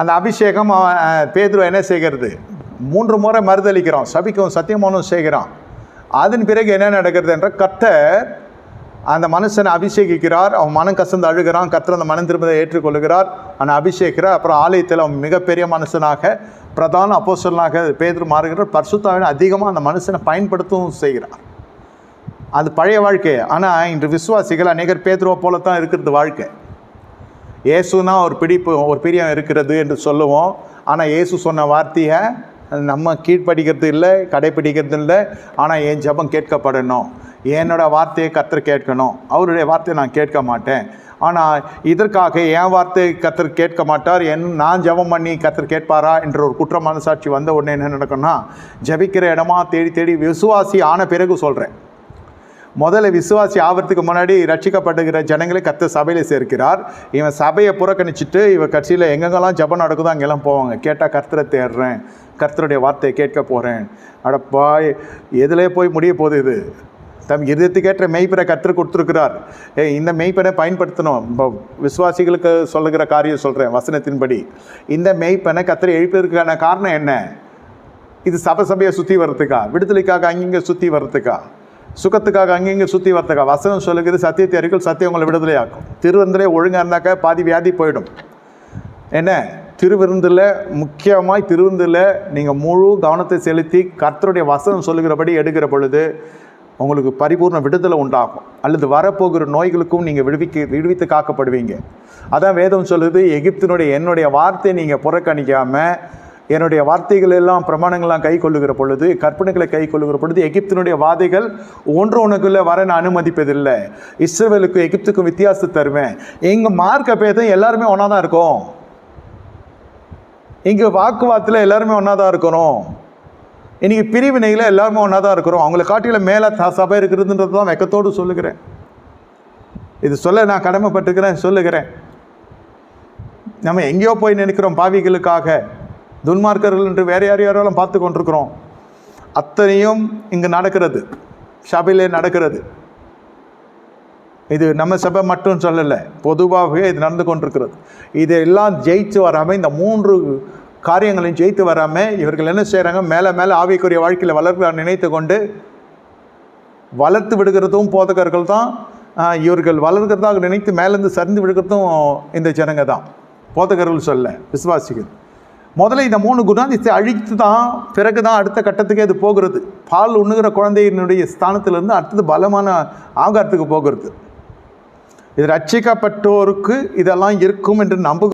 அந்த அபிஷேகம் அவன் பேதுரு என்ன செய்கிறது? மூன்று முறை மறுதளிக்கிறோம் சபிக்கும் சத்தியமானும் செய்கிறான். அதன் பிறகு என்ன நடக்கிறது என்ற கர்த்தர் அந்த மனுஷனை அபிஷேகிக்கிறார். அவன் மனம் கசந்து அழுகிறான். கர்த்தர் அந்த மனம் திரும்பதை ஏற்றுக்கொள்கிறார். அவனை அபிஷேகிறார் அப்புறம் ஆலயத்தில் அவன் மிகப்பெரிய மனுஷனாக பிரதான அப்போஸ்தலனாக பேதுரு மாறுகிறார். பர்சுத்தாவின் அதிகமாக அந்த மனுஷனை பயன்படுத்தவும் செய்கிறார். அது பழைய வாழ்க்கை. ஆனால் இன்று விசுவாசிகள் அநேகர் பேதுருவை போல தான் இருக்கிறது வாழ்க்கை. இயேசுனா ஒரு பிடிப்பு ஒரு பிரியம் இருக்கிறது என்று சொல்லுவோம். ஆனால் இயேசு சொன்ன வார்த்தையை நம்ம கீழ்ப்படிக்கிறது இல்லை கடைப்பிடிக்கிறது இல்லை. ஆனால் என் ஜெபம் கேட்கப்படணும். என்னோட வார்த்தையை கத்தர் கேட்கணும். அவருடைய வார்த்தையை நான் கேட்க மாட்டேன். ஆனால் இதற்காக என் வார்த்தையை கத்தர் கேட்க மாட்டார். என் நான் ஜெபம் பண்ணி கத்தர் கேட்பாரா என்ற ஒரு குற்றமான மனசாட்சி வந்த உடனே என்ன நடக்கும்னா ஜெபிக்கிற இடமா தேடி தேடி விசுவாசி ஆன பிறகு சொல்கிறேன் முதல்ல விசுவாசி ஆவறதுக்கு முன்னாடி ரட்சிக்கப்படுகிற ஜனங்களை கத்த சபையில் சேர்க்கிறார். இவன் சபையை புறக்கணிச்சிட்டு இவன் கட்சியில் எங்கெங்கெல்லாம் ஜபம் நடக்குதோ அங்கெல்லாம் போவாங்க. கேட்டால் கர்த்தரை தேடுறேன். கர்த்தருடைய வார்த்தையை கேட்க போகிறேன் அடப்பா எதிலே போய் முடிய போகுது இது. தம் இருதயத்துக்கேற்ற மெய்ப்பரை கற்றுக் கொடுத்துருக்கிறார். ஏ இந்த மெய்ப்பனை பயன்படுத்தணும். இப்போ விசுவாசிகளுக்கு சொல்லுகிற காரியம் சொல்கிறேன் வசனத்தின்படி. இந்த மெய்ப்பனை கத்தரை எழுப்பதற்கான காரணம் என்ன? இது சபை சபையை சுற்றி வர்றதுக்கா? விடுதலைக்காக அங்கங்கே சுற்றி வர்றதுக்கா? சுகத்துக்காக அங்கங்கே சுற்றி வர்த்தக வசனம் சொல்லுகிறது சத்தியத்தை அறிக்கல் சத்தியம் உங்களை விடுதலையாக்கும் திருவந்திலே ஒழுங்காக இருந்தாக்கா பாதி வியாதி போயிடும். என்ன? திருவிருந்தில் முக்கியமாய் திருவிருந்தில் நீங்கள் முழு கவனத்தை செலுத்தி கர்த்தருடைய வசனம் சொல்லுகிறபடி எடுக்கிற பொழுது உங்களுக்கு பரிபூர்ண விடுதலை உண்டாகும். அல்லது வரப்போகிற நோய்களுக்கும் நீங்கள் விடுவிக்க விடுவித்து காக்கப்படுவீங்க. அதான் வேதம் சொல்லுது எகிப்தினுடைய என்னுடைய வார்த்தையை நீங்கள் புறக்கணிக்காமல் என்னுடைய வார்த்தைகள் எல்லாம் பிரமாணங்கள்லாம் கை கொள்ளுகிற பொழுது கற்பனைகளை கை கொள்ளுகிற பொழுது எகிப்தினுடைய வாதைகள் ஒன்று ஒன்றுக்குள்ளே வர நான் அனுமதிப்பதில்லை. இஸ்ரேலுக்கும் எகிப்துக்கும் வித்தியாசம் தருவேன். எங்கள் மார்க்க பேதம் எல்லாருமே ஒன்றா தான் இருக்கும். இங்கே வாக்குவாதத்தில் எல்லாருமே ஒன்றா தான் இருக்கிறோம் இன்றைக்கி பிரிவினையில் எல்லாருமே ஒன்றா தான் இருக்கிறோம் அவங்கள காட்டியில் மேலே சபை இருக்கிறதுன்றது தான் வெக்கத்தோடு சொல்லுகிறேன். இது சொல்ல நான் கடமைப்பட்டுக்கிறேன் சொல்லுகிறேன். நம்ம எங்கேயோ போய் நினைக்கிறோம் பாவிகளுக்காக. துன்மார்க்கர்கள் என்று வேறு யார் யாரெல்லாம் பார்த்து கொண்டிருக்கிறோம். அத்தனையும் இங்கே நடக்கிறது. சபையிலே நடக்கிறது. இது நம்ம சபை மட்டும் சொல்லலை பொதுவாகவே இது நடந்து கொண்டிருக்கிறது. இதெல்லாம் ஜெயித்து வராமல் இந்த மூன்று காரியங்களையும் ஜெயித்து வராமல் இவர்கள் என்ன செய்கிறாங்க மேலே மேலே ஆவிக்குரிய வாழ்க்கையில் வளர்க்க நினைத்து கொண்டு வளர்த்து விடுகிறதும் போதகர்கள் தான் இவர்கள் வளர்கிறதாக நினைத்து மேலேருந்து சரிந்து விடுகிறதும் இந்த ஜனங்க தான். போதகர்கள் சொல்ல விசுவாசிகள். முதல்ல இந்த மூணு குணாதிசத்தை அழித்து தான் பிறகு தான் அடுத்த கட்டத்துக்கே அது போகிறது. பால் உண்ணுகிற குழந்தையினுடைய ஸ்தானத்திலிருந்து அடுத்தது பலமான ஆகாரத்துக்கு போகிறது. இது ரட்சிக்கப்பட்டோருக்கு இதெல்லாம் இருக்கும் என்று நம்பு